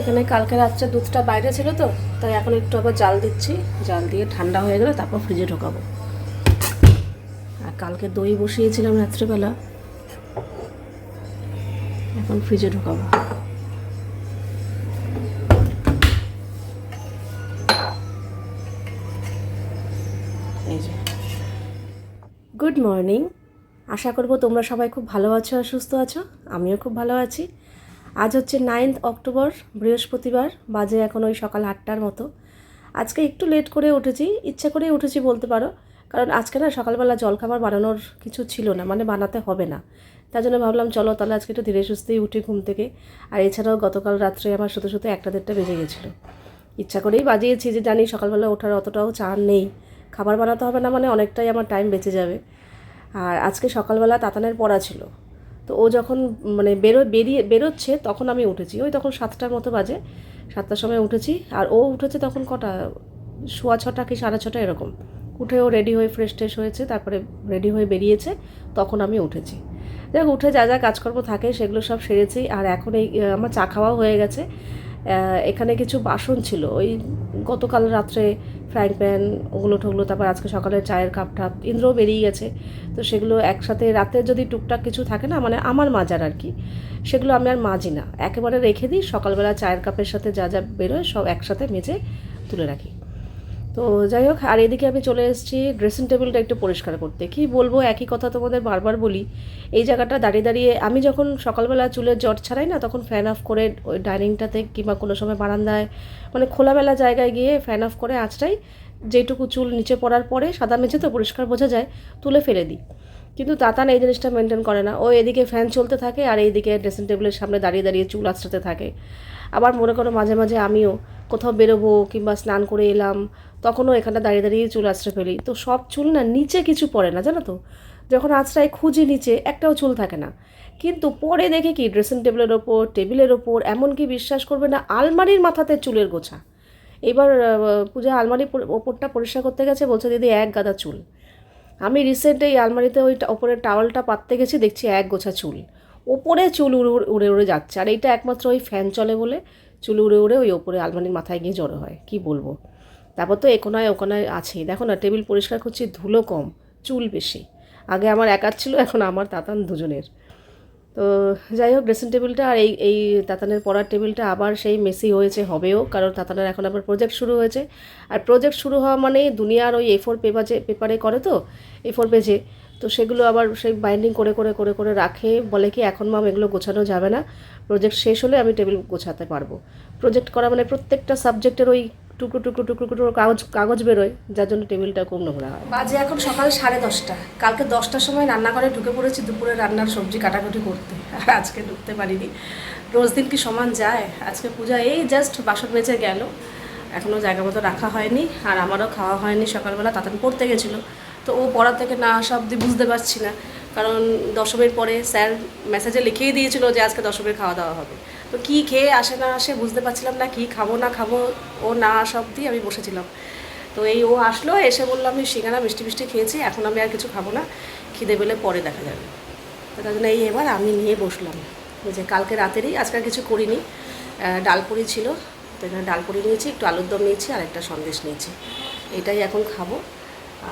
এখানে কালকে রাত্রে দুধটা বাইরে ছিল তো, তাই এখন একটু আবার জাল দিচ্ছি। জাল দিয়ে ঠান্ডা হয়ে গেলে তারপর ফ্রিজে ঢোকাবো। আর কালকে দই বসিয়েছিলাম রাত্রেবেলা। এখন ফ্রিজে ঢোকাবো। গুড মর্নিং আশা করব তোমরা সবাই খুব ভালো আছো আর সুস্থ আছো। আমিও খুব ভালো আছি। আজ হচ্ছে নাইন্থ অক্টোবর, বৃহস্পতিবার, বাজে এখন ওই সকাল আটটার মতো। আজকে একটু লেট করে উঠেছি, ইচ্ছা করেই উঠেছি বলতে পারো, কারণ আজকে না সকালবেলা জলখাবার বানানোর কিছু ছিল না মানে বানাতে হবে না। তার জন্য ভাবলাম, চলো তাহলে আজকে একটু ধীরে সুস্থেই উঠি ঘুম থেকে। আর এছাড়াও গতকাল রাত্রে আমার শুধু শুধু একটা দেড়টা বেজে গেছিল। ইচ্ছা করেই বাজিয়েছি যে জানি সকালবেলা ওঠার অতটাও চান নেই। খাবার বানাতে হবে না মানে অনেকটাই আমার টাইম বেঁচে যাবে। আর আজকে সকালবেলা তাতানের পড়া ছিল। তো ও যখন মানে বেরো, বেরিয়ে, বেরোচ্ছে তখন আমি উঠেছি। ওই তখন সাতটার মতো বাজে, সাতটার সময় উঠেছি। আর ও উঠেছে তখন কটা? সোয়া ছটা কি সাড়ে ছটা এরকম। উঠে ও রেডি হয়ে ফ্রেশ ট্রেশ হয়েছে, তারপরে রেডি হয়ে বেরিয়েছে, তখন আমি উঠেছি। দেখ উঠে যা যা কাজকর্ম থাকে সেগুলো সব সেরেছি। আর এখন এই আমার চা খাওয়াও হয়ে গেছে। এখানে কিছু বাসন ছিল। ওই গতকাল রাত্রে ফ্রাইং প্যান, ওগুলো ঠোগুলো, তারপর আজকে সকালে চায়ের কাপ টাপ ইন্দ্রও বেরিয়ে গেছে। তো সেগুলো একসাথে রাতে যদি টুকটাক কিছু থাকে না মানে আমার মাজার আর কি, সেগুলো আমি আর মাজি না। একেবারে রেখে দিই, সকালবেলা চায়ের কাপের সাথে যা যা বেরোয় সব একসাথে মেজে তুলে রাখি। তো যাই হোক, আর এদিকে আমি চলে এসেছি ড্রেসিং টেবিলটা একটু পরিষ্কার করতে। কি বলব, একই কথা তোমাদের বারবার বলি, এই জায়গাটা দাঁড়িয়ে দাঁড়িয়ে আমি যখন সকালবেলা চুলের জট ছাড়াই না, তখন ফ্যান অফ করে ওই ডাইনিংটাতে কিংবা কোনো সময় বারান্দায় মানে খোলামেলা জায়গায় গিয়ে ফ্যান অফ করে আঁচড়াই, যেটুকু চুল নিচে পড়ার পরে সাদা মেঝে তো পরিষ্কার বোঝা যায়, তুলে ফেলে দিই। কিন্তু তাতান এই জিনিসটা মেনটেন করে না। ও এদিকে ফ্যান চলতে থাকে, আর এইদিকে ড্রেসিং টেবিলের সামনে দাঁড়িয়ে দাঁড়িয়ে চুল আঁচড়াতে থাকে। আবার মনে করো মাঝে মাঝে আমিও কোথাও বেরোবো কিংবা স্নান করে এলাম, তখনও এখানটা দাঁড়িয়ে দাঁড়িয়ে চুল আঁচড়ে ফেলি। তো সব চুল না নিচে কিছু পড়ে না, জানো তো? যখন আঁচড়ায় খুঁজি নিচে, একটাও চুল থাকে না। কিন্তু পরে দেখে কি ড্রেসিং টেবিলের ওপর টেবিলের ওপর, এমনকি বিশ্বাস করবে না, আলমারির মাথাতে চুলের গোছা। এবার পূজা আলমারি ওপরটা পরিষ্কার করতে গেছে, বলছে, দিদি, এক গাদা চুল। আমি রিসেন্ট এই আলমারিতে ওই ওপরের টাওয়ালটা পাততে গেছি, দেখছি এক গোছা চুল। ওপরে চুল উড়ে- উড়ে উড়ে যাচ্ছে। আর এইটা একমাত্র ওই ফ্যান চলে বলে চুল উড়ে উড়ে ওই ওপরে আলমারির মাথায় গিয়ে জড়ো হয়। কি বলব? তারপর তো একোনায় ওকোনায় আছেই। দেখো না, টেবিল পরিষ্কার করছি, ধুলো কম, চুল বেশি। আগে আমার একার ছিল, এখন আমার তাতান দুজনের। তো যাই হোক ড্রেসিং টেবিলটা আর এই এই তাতানের পড়ার টেবিলটা আবার সেই মেসি হয়েছে, হবেও, কারণ তাতানের এখন আবার প্রজেক্ট শুরু হয়েছে। আর প্রজেক্ট শুরু হওয়া মানে দুনিয়ার ওই এ ফোর পেপারে পেপারে করে তো এ ফোর পেজে তো সেগুলো আবার সেই বাইন্ডিং করে করে করে করে রাখে। বলে কি, এখন মাম এগুলো গোছানো যাবে না। প্রজেক্ট শেষ হলে আমি টেবিল গোছাতে পারব। প্রজেক্ট করা মানে প্রত্যেকটা সাবজেক্টের ওই টুকরো টুকরো টুকরো টুকরো কাগজ কাগজ বেরোয়, যার জন্য টেবিলটা খুব নোংরা হয়। বাজে এখন সকাল সাড়ে দশটা। কালকে দশটার সময় রান্নাঘরে ঢুকে পড়েছি, দুপুরে রান্নার সবজি কাটাকুটি করতে। আর আজকে ঢুকতে পারিনি। রোজ দিন কি সমান যায়? আজকে পূজা, এই জাস্ট বাসন বেঁচে গেল। এখনও জায়গা মতো রাখা হয়নি। আর আমারও খাওয়া হয়নি সকালবেলা তাতান পড়তে গেছিল। তো ও পড়া থেকে না আসা অব্দি বুঝতে পারছি না। কারণ দশমের পরে স্যার মেসেজে লিখেই দিয়েছিল যে আজকে দশমের খাওয়া দাওয়া হবে। তো কী খেয়ে আসে না আসে বুঝতে পারছিলাম না কী খাব না খাব ও না আসা অব্দি আমি বসেছিলাম। তো এই ও আসলো এসে বলল আমি সিঙ্গারা মিষ্টি মিষ্টি খেয়েছি এখন আমি আর কিছু খাব না খিদে পেলে পরে দেখা যাবে। তো তার জন্য এই এবার আমি নিয়ে বসলাম। যে কালকে রাতেরই আজকাল কিছু করিনি। আহ, ডাল পুরি ছিল তো এখানে ডাল পুরি নিয়েছি একটু আলুর দম নিয়েছি আর একটা সন্দেশ নিয়েছি। এটাই এখন খাব।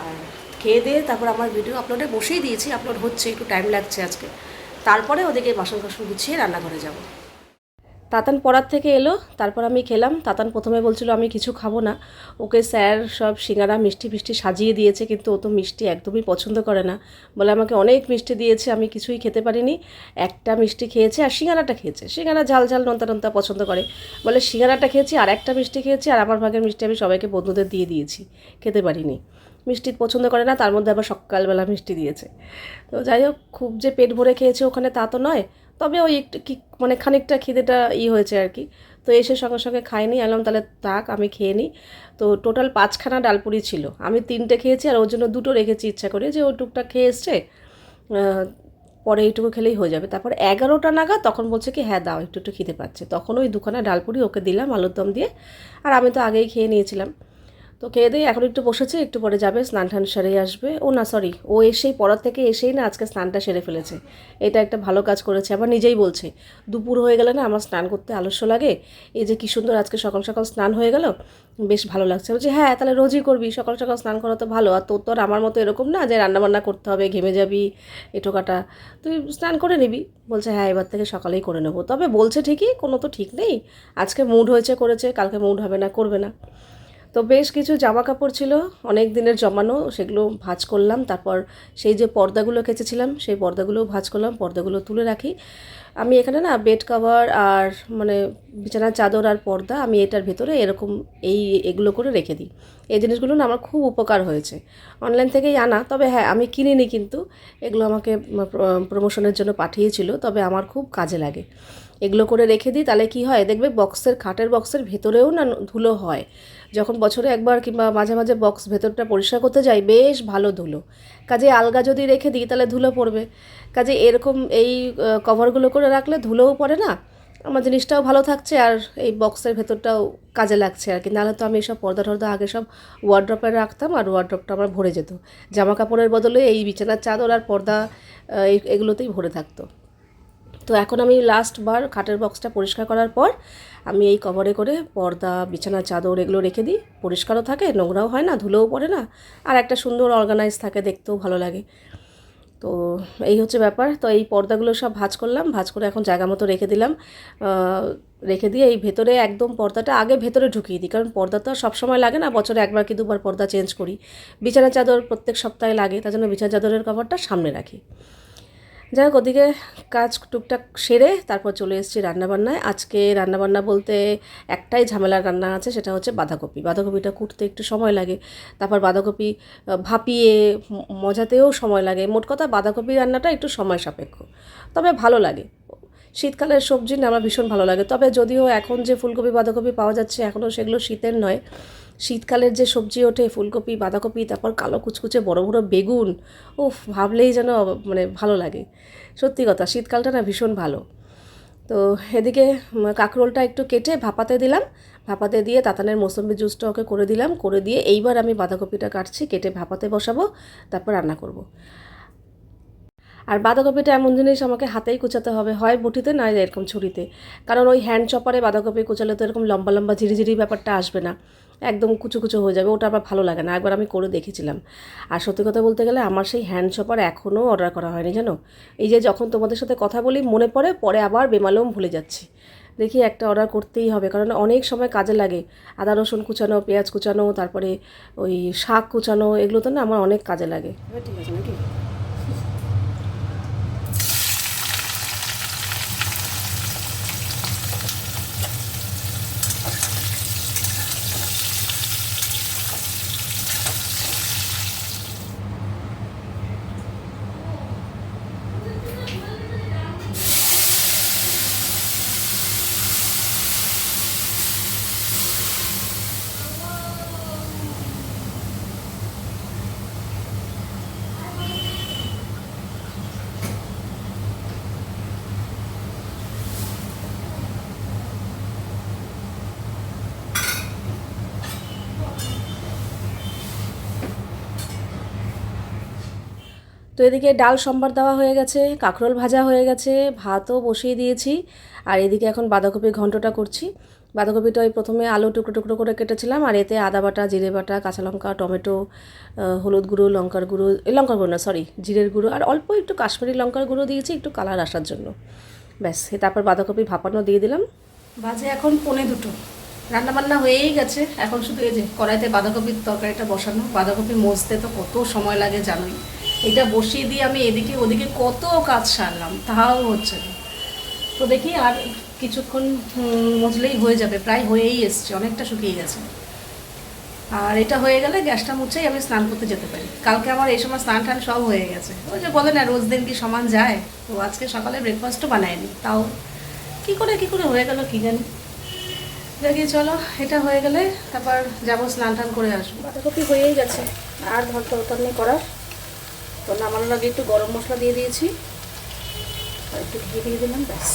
আর খেয়ে দিয়ে তারপর আমার ভিডিও আপলোডে বসেই দিয়েছি আপলোড হচ্ছে, একটু টাইম লাগছে আজকে। তারপরে ওদেরকে বাসন কাসন গুছিয়ে রান্নাঘরে যাব। তাতান পড়ার থেকে এলো, তারপর আমি খেলাম। তাতান প্রথমে বলছিল, আমি কিছু খাব না। ওকে স্যার সব সিঙ্গারা মিষ্টি ফিষ্টি সাজিয়ে দিয়েছে, কিন্তু ও তো মিষ্টি একদমই পছন্দ করে না। বলে আমাকে অনেক মিষ্টি দিয়েছে, আমি কিছুই খেতে পারিনি। একটা মিষ্টি খেয়েছে আর সিঙ্গারাটা খেয়েছে। সিঙ্গারা ঝাল ঝাল নোনতা নোনতা পছন্দ করে। বলে, সিঙ্গারাটা খেয়েছি, আর একটা মিষ্টি খেয়েছি, আর আমার ভাগের মিষ্টি আমি সবাইকে বন্ধুদের দিয়ে দিয়েছি। খেতে পারিনি। মিষ্টি পছন্দ করে না, তার মধ্যে আবার সকালবেলা মিষ্টি দিয়েছে। তো যাই হোক, খুব যে পেট ভরে খেয়েছে ওখানে তা তো নয়, তবে ওই একটু কি মানে খানিকটা খিদেটা ই হয়েছে আর কি। তো এসে সঙ্গে সঙ্গে খাইনি এলাম তাহলে থাক, আমি খেয়ে নিই। তো টোটাল পাঁচখানা ডালপুরি ছিল। আমি তিনটে খেয়েছি আর ওর জন্য দুটো রেখেছি ইচ্ছা করে যে ও টুকটাক খেয়ে এসছে পরে এইটুকু খেলেই হয়ে যাবে। তারপর এগারোটা নাগাদ তখন বলছে কি হ্যাঁ দাও, একটু একটু খিদে পাচ্ছে। তখন ওই দুখানা ডালপুরি ওকে দিলাম আলুর দম দিয়ে, আর আমি তো আগেই খেয়ে নিয়েছিলাম। তো খেয়ে দিয়ে এখন একটু বসেছে, একটু পরে যাবে, স্নান টান সেরেই আসবে। ও না সরি ও এসেই, পড়ার থেকে এসেই না আজকে স্নানটা সেরে ফেলেছে। এটা একটা ভালো কাজ করেছে, আবার নিজেই বলছে, দুপুর হয়ে গেলে না আমার স্নান করতে আলস্য লাগে। এই যে কী সুন্দর আজকে সকাল সকাল স্নান হয়ে গেল, বেশ ভালো লাগছে। বলছি হ্যাঁ তাহলে রোজই করবি, সকাল সকাল স্নান করা তো ভালো। আর তোর তো আর আমার মতো এরকম না যে রান্নাবান্না করতে হবে, ঘেমে যাবি, এটো কাটা। তুই স্নান করে নিবি। বলছে হ্যাঁ এবার থেকে সকালেই করে নেব। তবে বলছে ঠিকই, কোনো তো ঠিক নেই। আজকে মুড হয়েছে করেছে, কালকে মুড হবে না, করবে না। তো বেশ কিছু জামা কাপড় ছিল, অনেক দিনের জমানো, সেগুলো ভাঁজ করলাম। তারপর সেই যে পর্দাগুলো কেচেছিলাম, সেই পর্দাগুলোও ভাঁজ করলাম, পর্দাগুলো তুলে রাখি। আমি এখানে না বেড কভার আর মানে বিছানার চাদর আর পর্দা আমি এটার ভেতরে এরকম এই এগুলো করে রেখে দিই। এই জিনিসগুলো না আমার খুব উপকার হয়েছে। অনলাইন থেকেই আনা, তবে হ্যাঁ আমি কিনিনি কিন্তু। এগুলো আমাকে প্রমোশনের জন্য পাঠিয়েছিল, তবে আমার খুব কাজে লাগে। এগুলো করে রেখে দিই, তাহলে কি হয়? দেখবে বক্সের খাটের বক্সের ভেতরেও না ধুলো হয়। যখন বছরে একবার কিংবা মাঝে মাঝে বক্স ভেতরটা পরিষ্কার করতে যাই, বেশ ভালো ধুলো। কাজে আলগা যদি রেখে দিই, তাহলে ধুলো পড়বে। কাজে এরকম এই কভারগুলো করে রাখলে ধুলোও পড়ে না? আমার জিনিসটাও ভালো থাকছে আর এই বক্সের ভেতরটাও কাজে লাগছে আর কি। নাহলে তো আমি এসব পর্দা টর্দা আগে সব ওয়ার্ড্রপে রাখতাম আর ওয়ার্ড্রপটা আমার ভরে যেত। জামা কাপড়ের বদলে এই বিছানার চাদর আর পর্দা এগুলোতেই ভরে থাকতো। তো এখন আমি লাস্টবার খাটের বক্সটা পরিষ্কার করার পর আমি এই কভারে করে পর্দা বিছানার চাদর এগুলো রেখে দিই। পরিষ্কারও থাকে, নোংরাও হয় না, ধুলোও পড়ে না। আর একটা সুন্দর অর্গানাইজ থাকে, দেখতেও ভালো লাগে। তো এই হচ্ছে ব্যাপার। তো এই পর্দাগুলো সব ভাজ করলাম, ভাজ করে এখন জায়গা মতো রেখে দিলাম। রেখে দিয়ে এই ভেতরে একদম পর্দাটা আগে ভেতরে ঢুকিয়ে দিই, কারণ পর্দা তো আর সবসময় লাগে না, বছরে একবার কি দুবার পর্দা চেঞ্জ করি। বিছানা, চাদর প্রত্যেক সপ্তাহে লাগে, তার জন্য বিছানা, চাদরের কভারটা সামনে রাখি। যাই হোক, ওদিকে কাজ টুকটাক সেরে তারপর চলে এসেছি রান্নাবান্নায়। আজকে রান্নাবান্না বলতে একটাই ঝামেলার রান্না আছে, সেটা হচ্ছে বাঁধাকপি। বাঁধাকপিটা কুটতে একটু সময় লাগে। তারপর বাঁধাকপি ভাপিয়ে মজাতেও সময় লাগে। মোট কথা বাঁধাকপি রান্নাটা একটু সময় সাপেক্ষ। তবে ভালো লাগে। শীতকালের সবজি আমার ভীষণ ভালো লাগে। তবে যদিও এখন যে ফুলকপি, বাঁধাকপি পাওয়া যাচ্ছে এখনও সেগুলো শীতের নয়। শীতকালের যে সবজি ওঠে, ফুলকপি, বাঁধাকপি, তারপর কালো কুচকুচে বড় বড় বেগুন ও ভাবলেই যেন মানে ভালো লাগে। সত্যি কথা, শীতকালটা না ভীষণ ভালো। তো এদিকে কাঁকরোলটা একটু কেটে ভাপাতে দিলাম। ভাপাতে দিয়ে তাতানের মৌসম্বি জুসটা ওকে করে দিলাম। করে দিয়ে এইবার আমি বাঁধাকপিটা কাটছি, কেটে ভাপাতে বসাবো, তারপর রান্না করব। আর বাঁধাকপিটা এমন জিনিস আমাকে হাতেই কুচাতে হবে, হয় বটিতে, নয় এরকম ছুরিতে। কারণ ওই হ্যান্ড চপারে বাঁধাকপি কুচালে তো এরকম লম্বা লম্বা ঝিরিঝিরি ব্যাপারটা আসবে না। একদম কুচো কুচো হয়ে যাবে, ওটা আবার ভালো লাগে না। একবার আমি করে দেখেছিলাম। আর সত্যি কথা বলতে গেলে আমার সেই হ্যান্ড চপার এখনও অর্ডার করা হয়নি, জানো? এই যে যখন তোমাদের সাথে কথা বলি, মনে পড়ে, পরে আবার বেমালম ভুলে যাচ্ছি। দেখি একটা অর্ডার করতেই হবে, কারণ অনেক সময় কাজে লাগে। আদা, রসুন কুচানো, পেঁয়াজ কুচানো, তারপরে ওই শাক কুচানো, এগুলো তো না আমার অনেক কাজে লাগে। ঠিক আছে নাকি? এদিকে ডাল সম্বার দেওয়া হয়ে গেছে, কাঁকরোল ভাজা হয়ে গেছে, ভাতও বসিয়ে দিয়েছি। আর এদিকে এখন বাঁধাকপির ঘন্টটা করছি। বাঁধাকপিটা ওই প্রথমে আলু টুকরো টুকরো করে কেটেছিলাম, আর এতে আদা বাটা, জিরে বাটা, কাঁচা লঙ্কা, টমেটো হলুদ গুঁড়ো, লঙ্কার গুঁড়ো এই লঙ্কার গুঁড়ো না সরি জিরের গুঁড়ো, আর অল্প একটু কাশ্মীরি লঙ্কার গুঁড়ো দিয়েছি, একটু কালার আসার জন্য। ব্যাস তারপর বাঁধাকপি ভাপানো দিয়ে দিলাম। বাজে এখন পনে দুটো। রান্নাবান্না হয়েই গেছে, এখন শুধু এই যে কড়াইতে বাঁধাকপির তরকারিটা বসানো, বাঁধাকপি মজতে তো কত সময় লাগে জানোই। এটা বসিয়ে দিয়ে আমি এদিকে ওদিকে কত কাজ সারলাম, তাও হচ্ছে না। তো দেখি আর কিছুক্ষণ মজলেই হয়ে যাবে, প্রায় হয়েই এসছে, অনেকটা শুকিয়ে গেছে। আর এটা হয়ে গেলে গ্যাসটা মুছেই আমি স্নান করতে যেতে পারি। কালকে আমার এই সময় স্নান টান সব হয়ে গেছে। ওই যে বলে না, রোজ দিন কি সমান যায়? তো আজকে সকালে ব্রেকফাস্টও বানায়নি। তাও কি করে কি করে হয়ে গেল কি জানি? দেখি চলো, এটা হয়ে গেলে তারপর যাব স্নান টান করে আসব। বাঁধাকপি হয়েই গেছে, আর ধর তরকার নেই করার। তো নামানোর আগে একটু গরম মশলা দিয়ে দিয়েছি। আর একটু ঘি দিয়ে দিলাম, ব্যাস।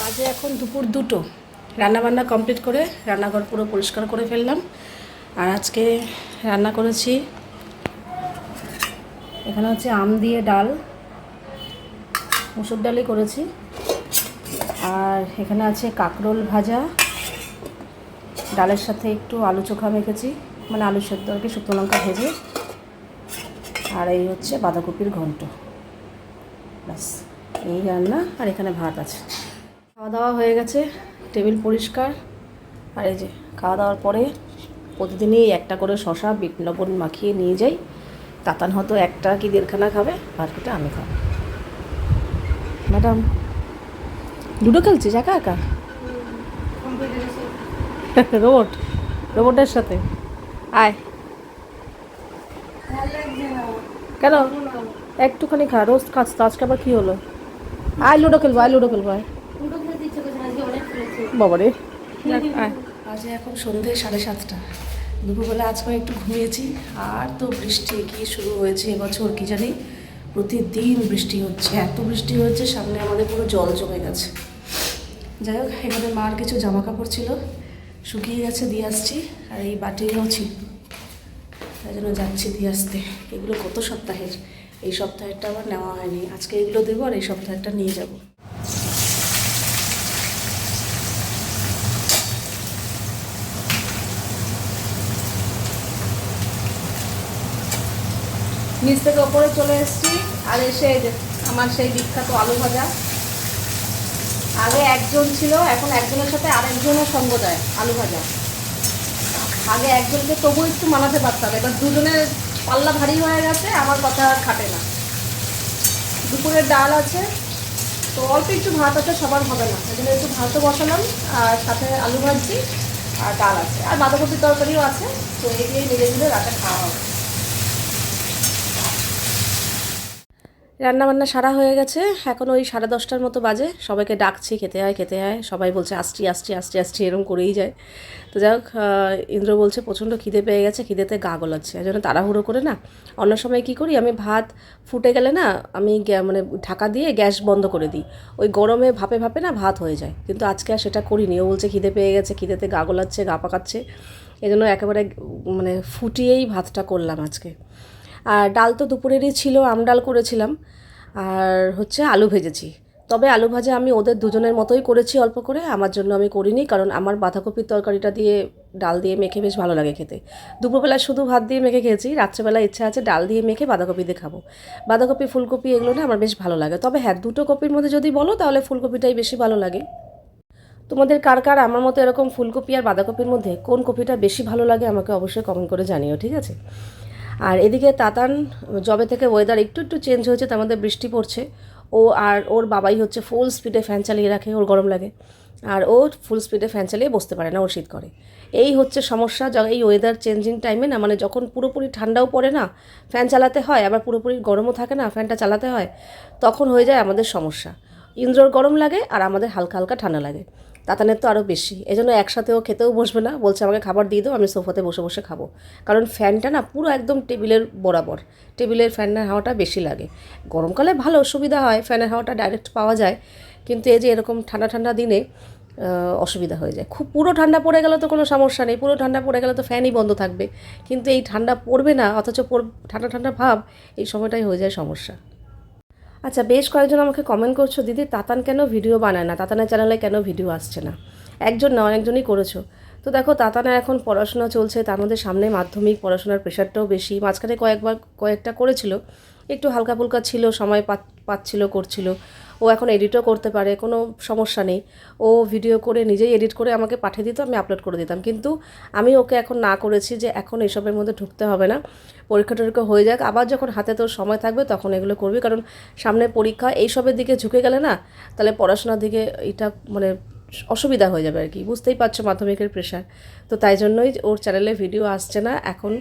বাজে এখন দুপুর দুটো। রান্নাবান্না কমপ্লিট করে রান্নাঘর পুরো পরিষ্কার করে ফেললাম। আর আজকে রান্না করেছি এখানে হচ্ছে আম দিয়ে ডাল, মুসুর ডালই করেছি। আর এখানে আছে কাকরোল ভাজা। ডালের সাথে একটু আলু চোখা মেখেছি মানে আলু সেদ্ধ আর কি শুকনো লঙ্কা ভেজে। আর এই হচ্ছে বাঁধাকপির ঘন্ট। ব্যাস, এই রান্না আর এখানে ভাত আছে। খাওয়া দাওয়া হয়ে গেছে, টেবিল পরিষ্কার। আর এই যে খাওয়া দাওয়ার পরে প্রতিদিনই একটা করে শশা, বিট, লবণ মাখিয়ে নিয়ে যাই। তাতান হয়তো একটা কি দেড়খানা খাবে বাকিটা আমি খাব। ম্যাডাম, লুডো খেলছিস একা একা? রোবট, রোবটের সাথে। আয়। কেন? একটুখানি খা, রোজ খাস, তো আজকে আবার কী হলো? আয় লুডো খেলব, আয় লুডো খেলব, আয়। বাবারে। আজ এখন সন্ধ্যে সাড়ে সাতটা। দুপুরবেলা আজকে একটু ঘুমিয়েছি, আর তো বৃষ্টি কি শুরু হয়েছে এবছর কি জানি? প্রতিদিন বৃষ্টি হচ্ছে, এত বৃষ্টি হচ্ছে সামনে আমাদের পুরো জল জমে গেছে। যাই হোক, এখানে মার কিছু জামা কাপড় ছিল, শুকিয়ে গেছে, দিয়ে আসছি, আর এই বাটিও ছিল তাই জন্য যাচ্ছি দিয়ে আসতে। এগুলো কত সপ্তাহের, এই সপ্তাহেরটা আবার নেওয়া হয়নি। আজকে এগুলো দেবো আর এই সপ্তাহেরটা নিয়ে যাব। নিচ থেকে ওপরে চলে এসেছি। আর এসে আমার সেই বিখ্যাত আলু ভাজা। আগে একজন ছিল, এখন একজনের সাথে আরেকজনও সঙ্গ দেয় আলু ভাজা। আগে একজনকে তবু একটু মানাতে পারতাম। এবার দুজনের পাল্লা ভারী হয়ে গেছে, আমার কথা খাটে না। দুপুরের ডাল আছে, তো অল্প একটু ভাত আছে, সবার হবে না। এই জন্য একটু ভাতও বসালাম, আর সাথে আলু ভাজি আর ডাল আছে। আর বাঁধাকপির তরকারিও আছে, তো এগিয়ে মিলে মিলে রাতে খাওয়া হবে। রান্নাবান্না সারা হয়ে গেছে। এখন ওই সাড়ে দশটার মতো বাজে। সবাইকে ডাকছি, খেতে হয় খেতে হয় সবাই বলছে আসছি আসছি আসছি আসছি এরকম করেই যায়। তো যাই হোক ইন্দ্র বলছে, প্রচণ্ড খিদে পেয়ে গেছে, খিদেতে গা গলাচ্ছে। এই জন্য তাড়াহুড়ো করে না, অন্য সময় কী করি, আমি ভাত ফুটে গেলে না, আমি মানে ঢাকা দিয়ে গ্যাস বন্ধ করে দিই। ওই গরমে ভাপে ভাপে না ভাত হয়ে যায়। কিন্তু আজকে আর সেটা করিনি। ও বলছে, খিদে পেয়ে গেছে, খিদেতে গা গলাচ্ছে, গা পাকাচ্ছে। এই জন্য একেবারে মানে ফুটিয়েই ভাতটা করলাম আজকে। আর ডাল তো দুপুরেরই ছিল, আম ডাল করেছিলাম। আর হচ্ছে আলু ভেজেছি। তবে আলু ভাজা আমি ওদের দুজনের মতোই করেছি অল্প করে, আমার জন্য আমি করিনি, কারণ আমার বাঁধাকপির তরকারিটা দিয়ে ডাল দিয়ে মেখে বেশ ভালো লাগে খেতে। দুপুরবেলা শুধু ভাত দিয়ে মেখে খেয়েছি, রাত্রেবেলা ইচ্ছা আছে ডাল দিয়ে মেখে বাঁধাকপি দিয়ে খাব। বাঁধাকপি, ফুলকপি এগুলো না আমার বেশ ভালো লাগে। তবে হ্যাঁ দুটো কপির মধ্যে যদি বলো, তাহলে ফুলকপিটাই বেশি ভালো লাগে। তোমাদের কার কার আমার মতো এরকম ফুলকপি আর বাঁধাকপির মধ্যে কোন কপিটা বেশি ভালো লাগে আমাকে অবশ্যই কমেন্ট করে জানিও, ঠিক আছে? আর এদিকে তাতান জবে থেকে ওয়েদার একটু একটু চেঞ্জ হয়েছে, তার মধ্যে বৃষ্টি পড়ছে। ও আর ওর বাবাই হচ্ছে ফুল স্পিডে ফ্যান চালিয়ে রাখে, ওর গরম লাগে। আর ও ফুল স্পিডে ফ্যান চালিয়ে বসতে পারে না, ওর শীত করে। এই হচ্ছে সমস্যা এই ওয়েদার চেঞ্জিং টাইমে না মানে যখন পুরোপুরি ঠান্ডাও পড়ে না ফ্যান চালাতে হয়, আবার পুরোপুরি গরমও থাকে না ফ্যানটা চালাতে হয়, তখন হয়ে যায় আমাদের সমস্যা। ইন্দ্রর গরম লাগে, আর আমাদের হালকা হালকা ঠান্ডা লাগে। তাতানের তো আরও বেশি। এই জন্য একসাথেও খেতেও বসবে না। বলছে, আমাকে খাবার দিয়ে দাও, আমি সোফাতে বসে বসে খাব। কারণ ফ্যানটা না পুরো একদম টেবিলের বরাবর। টেবিলের ফ্যানের হাওয়াটা বেশি লাগে। গরমকালে ভালো সুবিধা হয়, ফ্যানের হাওয়াটা ডাইরেক্ট পাওয়া যায়। কিন্তু এই যে এরকম ঠান্ডা ঠান্ডা দিনে অসুবিধা হয়ে যায়। খুব পুরো ঠান্ডা পড়ে গেলে তো কোনো সমস্যা নেই। পুরো ঠান্ডা পড়ে গেলে তো ফ্যানই বন্ধ থাকবে। কিন্তু এই ঠান্ডা পড়বে না, অথচ পড়- ঠান্ডা ঠান্ডা ভাব এই সময়টাই হয়ে যায় সমস্যা। আচ্ছা বেশ কয়েকজন আমাকে কমেন্ট করছ, দিদি, তাতান কেন ভিডিও বানায় না? তাতানের চ্যানেলে কেন ভিডিও আসছে না? একজন না, অনেকজনই করেছ। তো দেখো, তাতানের এখন পড়াশোনা চলছে, তার মধ্যে সামনে মাধ্যমিক, পড়াশোনার প্রেশারটাও বেশি। মাঝখানে কয়েকবার, কয়েকটা করেছিল একটু হালকা ফুলকা ছিল, সময় পাচ্ছিল, করছিল। ও এখন এডিটও করতে পারে, কোনো সমস্যা নেই। ও ভিডিও করে নিজেই এডিট করে আমাকে পাঠিয়ে দিত, আমি আপলোড করে দিতাম। কিন্তু আমি ওকে এখন না করেছি যে এখন এসবের মধ্যে ঢুকতে হবে না। পরীক্ষা টরীক্ষা হয়ে যাক, আবার যখন হাতে তোর সময় থাকবে তখন এগুলো করবি। কারণ সামনে পরীক্ষা, এইসবের দিকে ঝুঁকে গেলে না, তাহলে পড়াশোনার দিকে এটা মানে অসুবিধা হয়ে যাবে আর কি। বুঝতেই পারছ মাধ্যমিকের প্রেশার তো তাই জন্যই ওর চ্যানেলে ভিডিও আসছে না। এখন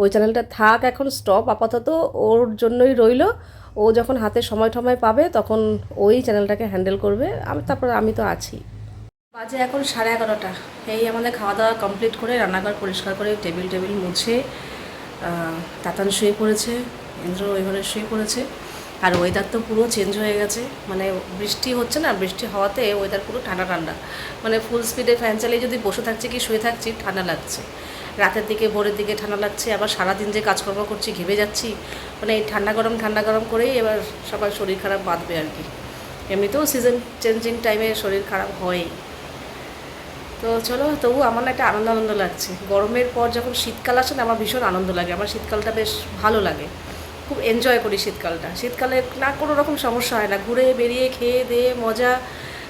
ওই চ্যানেলটা থাক, এখন স্টপ আপাতত ওর জন্যই রইল। ও যখন হাতে সময় টময় পাবে, তখন ওই চ্যানেলটাকে হ্যান্ডেল করবে। আমি তারপর আমি তো আছি। বাজে এখন সাড়ে এগারোটা। এই আমাদের খাওয়া দাওয়া কমপ্লিট করে রান্নাঘর পরিষ্কার করে টেবিল টেবিল মুছে তাতান শুয়ে পড়েছে, ইন্দ্র ওই ঘরে শুয়ে পড়েছে। আর ওয়েদার তো পুরো চেঞ্জ হয়ে গেছে। মানে বৃষ্টি হচ্ছে না, বৃষ্টি হওয়াতে ওয়েদার পুরো ঠান্ডা ঠান্ডা মানে ফুল স্পিডে ফ্যান চালিয়ে যদি বসে থাকছি কি শুয়ে থাকছি, ঠান্ডা লাগছে। রাতের দিকে, ভোরের দিকে ঠান্ডা লাগছে, আবার সারাদিন যে কাজকর্ম করছি, ঘেমে যাচ্ছি। মানে এই ঠান্ডা গরম ঠান্ডা গরম করেই এবার সবার শরীর খারাপ বাঁধবে আর কি। এমনিতেও সিজন চেঞ্জিং টাইমে শরীর খারাপ হয়ই। তো চলো, তবু আমার না একটা আনন্দ আনন্দ লাগছে। গরমের পর যখন শীতকাল আসে না, আমার ভীষণ আনন্দ লাগে। আমার শীতকালটা বেশ ভালো লাগে। খুব এনজয় করি শীতকালটা। শীতকালে না কোনো রকম সমস্যা হয় না। ঘুরে বেরিয়ে খেয়ে দিয়ে মজা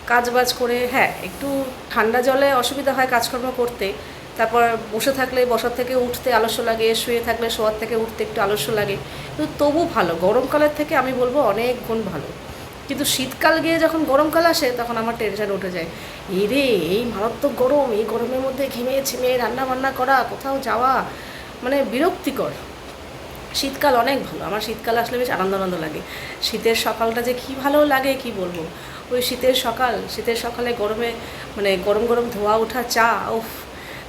কাজ বাজ করে হ্যাঁ একটু ঠান্ডা জলে অসুবিধা হয় কাজকর্ম করতে। তারপর বসে থাকলে, বসার থেকে উঠতে আলস্য লাগে, শুয়ে থাকলে শোয়ার থেকে উঠতে একটু আলস্য লাগে। কিন্তু তবু ভালো, গরমকালের থেকে আমি বলব অনেক গুণ ভালো। কিন্তু শীতকাল গিয়ে যখন গরমকাল আসে, তখন আমার টেনশন উঠে যায়। এই রে, এই মারাত্মক গরম, এই গরমের মধ্যে ঘেমে ছিমে রান্না বান্না করা, কোথাও যাওয়া মানে বিরক্তিকর। শীতকাল অনেক ভালো, আমার শীতকাল আসলে বেশ আনন্দ আনন্দ লাগে। শীতের সকালটা যে কী ভালো লাগে, কি বলব? ওই শীতের সকাল, শীতের সকালে গরমে মানে গরম গরম ধোয়া ওঠা চা, উফ।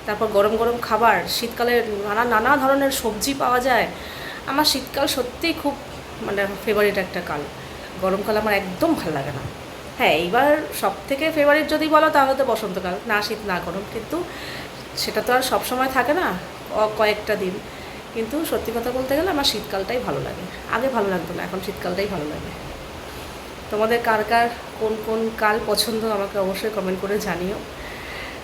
তারপর গরম গরম খাবার, শীতকালে নানা নানা ধরনের সবজি পাওয়া যায়। আমার শীতকাল সত্যিই খুব মানে ফেভারিট একটা কাল। গরমকাল আমার একদম ভালো লাগে না। হ্যাঁ এইবার সব থেকে ফেভারিট যদি বলো তাহলে তো বসন্তকাল। না শীত, না গরম। কিন্তু সেটা তো আর সব সময় থাকে না কয়েকটা দিন। কিন্তু সত্যি কথা বলতে গেলে আমার শীতকালটাই ভালো লাগে। আগে ভালো লাগতো না, এখন শীতকালটাই ভালো লাগে। তোমাদের কার কার, কোন কোন কাল পছন্দ আমাকে অবশ্যই কমেন্ট করে জানিও।